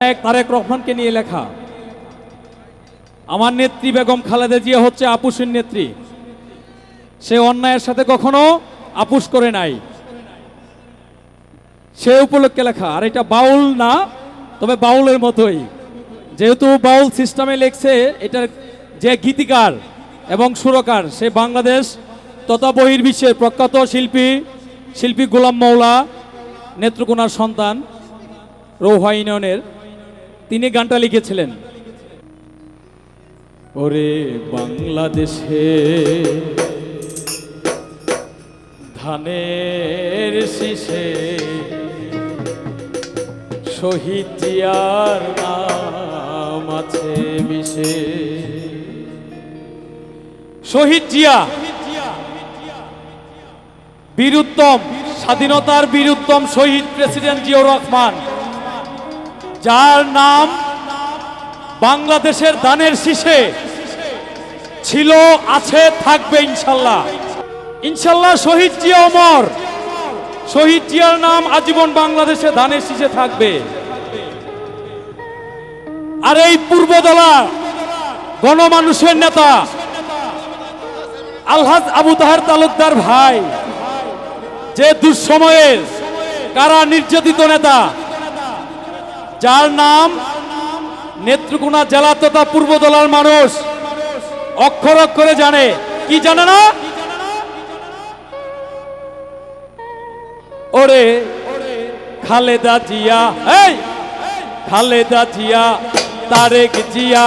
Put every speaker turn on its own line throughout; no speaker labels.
তারেক রহমানকে নিয়ে লেখা। আমার নেত্রী বেগম খালেদা জিয়া হচ্ছে আপুসের নেত্রী। সে অন্যায়ের সাথে কখনো আপুস করে নাই। সে উপলক্ষে লেখা, আর এটা বাউল না, তবে বাউলের মতোই। যেহেতু বাউল সিস্টেমে লেখছে, এটার যে গীতিকার এবং সুরকার, সে বাংলাদেশ তথা বহির্বিশ্বের প্রখ্যাত শিল্পী শিল্পী গোলাম মৌলা নেত্রকোনার সন্তান, রৌহা ইউনিয়নের তিনি গানটা লিখেছিলেন। ওরে বাংলাদেশে ধানের শীষে শহীদ জিয়ার নাম আছে বিশে শহীদ জিয়া, বীরুত্তম, স্বাধীনতার বীরুত্তম শহীদ প্রেসিডেন্ট জিয়াউর রহমান। যার নাম বাংলাদেশের দানের শীষে ছিল, আছে, থাকবে ইনশাল্লাহ। ইনশাল্লাহ শহীদ জিয়া অমর শহীদ জিয়ার নাম আজীবন বাংলাদেশে ধানের শীষে থাকবে। আর এই পূর্বদলা গণমানুষের নেতা আলহাজ আবু তাহার তালুকদার ভাই, যে দুঃসময়ের কারা নির্যাতিত নেতা যার নাম নেত্রকোনা জেলা তথা পূর্ব দলার মানুষ। অক্ষর অক্ষরে জানে। কি জানে না? ওরে, খালেদা জিয়া এই খালেদা জিয়া, তারেক জিয়া,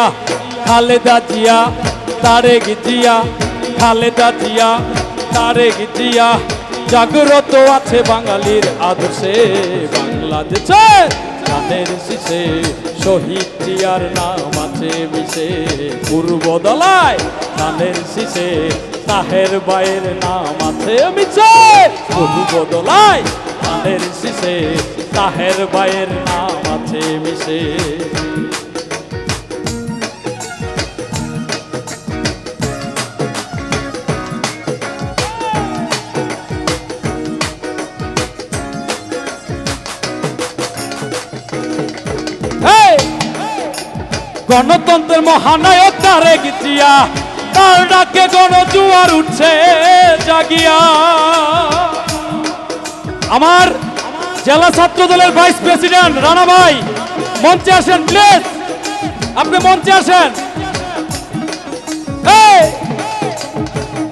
খালেদা জিয়া, তারেক জিয়া, খালেদা জিয়া, তারেক জিয়া। জাগ্রত আছে বাঙালির আদর্শে বাংলাদেশে। গানের শিষে শহীদ জিয়ার নাম আছে মিশে পূর্বদলায় গানের শিষে তাহের বাইয়ের নাম আছে মিছে পূর্বদলায় গানের শিষে তাহের বাইয়ের নাম আছে মিশে গণতন্ত্রের মহানায়ক তারেক জিয়া তার ডাকে গণজুয়ার উঠছে জাগিয়া। আমার জেলা ছাত্র দলের ভাইস প্রেসিডেন্ট রানা ভাই, মঞ্চে আসেন, প্লিজ। আপনি মঞ্চে আসেন!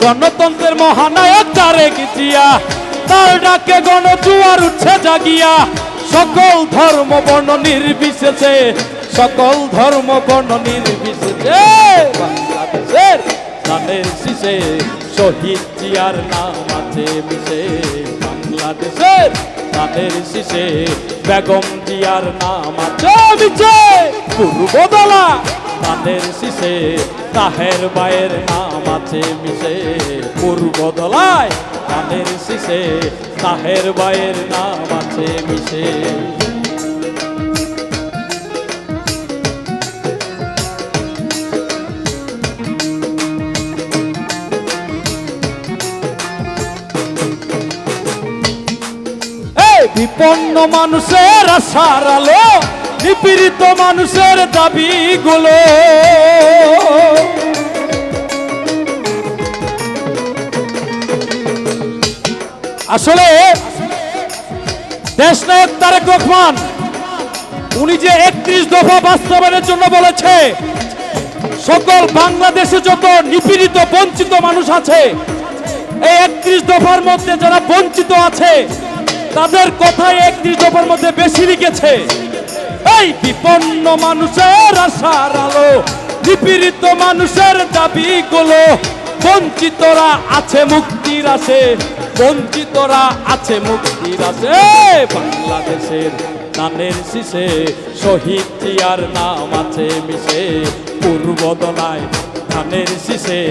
গণতন্ত্রের মহানায়ক তারেক জিয়া তার ডাকে গণজুয়ার উঠছে জাগিয়া। সকল ধর্ম, বর্ণ নির্বিশেষে সকল ধর্ম, বর্ণ, নির্বিশেষে বাংলাদেশের ধানের শীষে, শহীদ জিয়ার নাম আছে মিশে। বাংলাদেশের ধানের শীষে, বেগম জিয়ার নাম আছে মিশে। পূর্বদলা ধানের শীষে, তাহের বায়ের নাম আছে মিশে। পূর্বদলায় ধানের শীষে, তাহের বায়ের নাম আছে মিশে। বিপন্ন মানুষের আশার আলো, নিপীড়িত মানুষের দাবিগুলো। আসলে দেশনায়ক তারেক রহমান, উনি যে একত্রিশ দফা বাস্তবায়নের জন্য বলেছে, সকল বাংলাদেশে যত নিপীড়িত, বঞ্চিত মানুষ আছে, এই একত্রিশ দফার মধ্যে যারা বঞ্চিত আছে তাদের কথাই একত্রিশ দফার মধ্যে বেশি লিখেছে। এই বিপন্ন মানুষের আশার আলো, নিপীড়িত মানুষের দাবিগুলো, বঞ্চিতরা আছে, মুক্তির আছে বঞ্চিতরা আছে, মুক্তির আছে বাংলাদেশের নানের শীষে শহীদ জিয়ার নাম আছে, মিশে পূর্বদলায় ধানের শীষে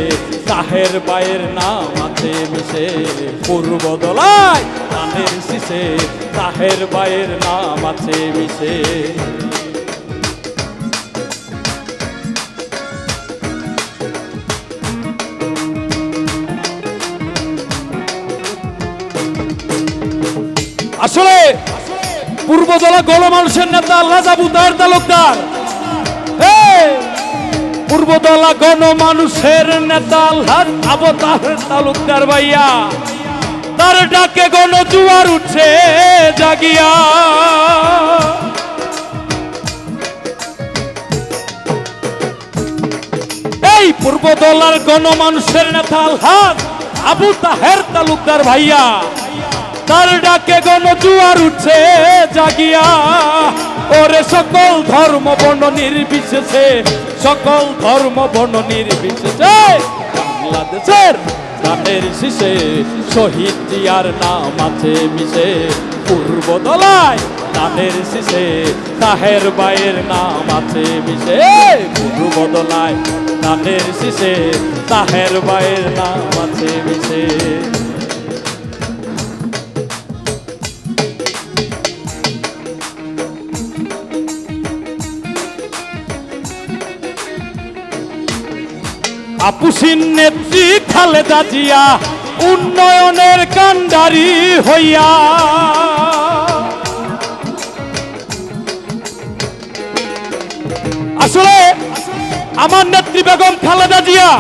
তাহের বায়ের নাম আছে মিশে। পূর্বদলায় ধানের শীষে তাহের বায়ের নাম আছে মিশে। আসলে পূর্বদলা গণমানুষের নেতা আল্লাহ আবু তাহের তালুকদার। পূর্বদলা গণমানুষের নেতা আল্লাহ আবু তাহের তালুকদার ভাইয়া। তার ডাকে গণ জুয়ার উঠছে জাগিয়া। এই পূর্বদলার গণমানুষের নেতা আলহাজ আবু তাহের তালুকদার ভাইয়া। তার ডাকে গণ জুয়ার উঠছে জাগিয়া। ওরে সকল ধর্ম বর্ণ নির্বিশেষে সকল ধর্ম, বর্ণ, নির্বিশেষে বাংলাদেশের ধানের শীষে শহীদ জিয়ার নাম আছে মিশে। পূর্বদলায় ধানের শীষে তাহের বায়ের নাম আছে মিশে। পূর্বদলায় ধানের শীষে তাহের বায়ের নাম আছে মিশে। আপুসিন নেত্রী খালেদা জিয়া উন্নয়নের কান্ডারি হইয়া। আসলে আমার নেত্রী বেগম খালেদা জিয়া,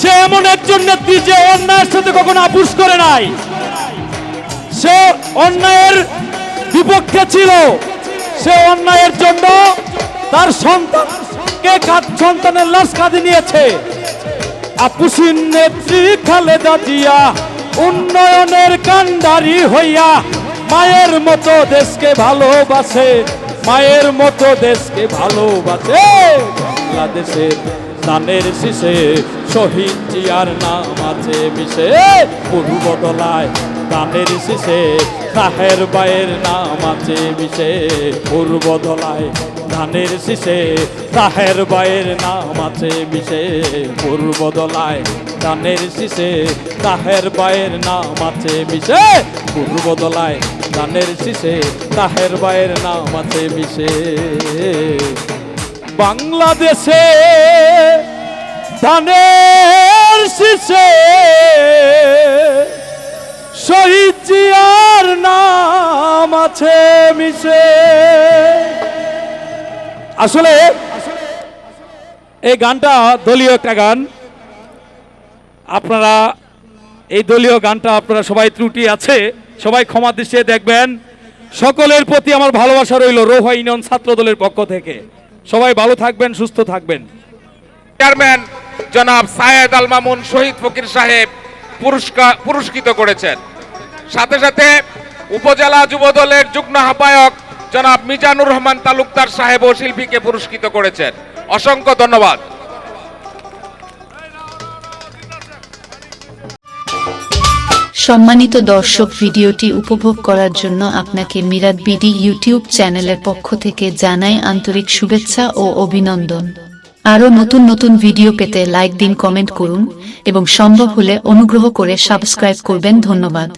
সে এমন একজন নেত্রী যে অন্যায়ের সাথে কখনো আপুস করে নাই। সে অন্যায়ের বিপক্ষে ছিল। সে অন্যায়ের জন্য তার সন্তানকে কাঁধ- সন্তানের লাশ কাঁধে নিয়েছে? আপুসিন নেত্রী খালেদা জিয়া উন্নয়নের কান্ডারি হইয়া মায়ের মতো দেশকে ভালোবাসে, মায়ের মতো দেশকে ভালোবাসে। বাংলাদেশের দানের শীষে শহীদ জিয়ার নাম আছে মিশে। পূর্বদলায় দানের শীষে তাহের বায়ের নাম আছে মিশে। পূর্বদলায় ধানের শীষে, তাহের বায়ের নাম আছে মিশে। পূর্বদলায় ধানের শীষে, তাহের বায়ের নাম আছে মিশে। পূর্বদলায় ধানের শীষে, তাহের বায়ের নাম আছে মিশে। বাংলাদেশে ধানের শীষে শহীদ জিয়ার নাম আছে মিশে। আসলে এই গানটা দলীয় একটা গান। আপনারা এই দলীয় গানটা আপনারা সবাই ত্রুটি আছে, সবাই ক্ষমা দৃষ্টিতে দেখবেন। সকলের প্রতি আমার ভালোবাসা রইল রোহা ইউনিয়ন ছাত্র দলের পক্ষ থেকে। সবাই ভালো থাকবেন, সুস্থ থাকবেন।
চেয়ারম্যান জনাব সায়েদ আল মামুন শহীদ ফকির সাহেব পুরস্কার পুরস্কৃত করেছেন। সাথে সাথে উপজেলা যুব দলের যুগ্ম আহ্বায়ক জনাব মিজানুর রহমান তালুকদার সাহেব ও শিল্পীকে পুরস্কৃত করেছেন। অসংখ্য ধন্যবাদ।
সম্মানিত দর্শক, ভিডিওটি উপভোগ করার জন্য আপনাকে মিরাদ বিডি ইউটিউব চ্যানেলের পক্ষ থেকে জানাই আন্তরিক শুভেচ্ছা ও অভিনন্দন। আরও নতুন নতুন ভিডিও পেতে লাইক দিন, কমেন্ট করুন এবং সম্ভব হলে অনুগ্রহ করে সাবস্ক্রাইব করবেন। ধন্যবাদ।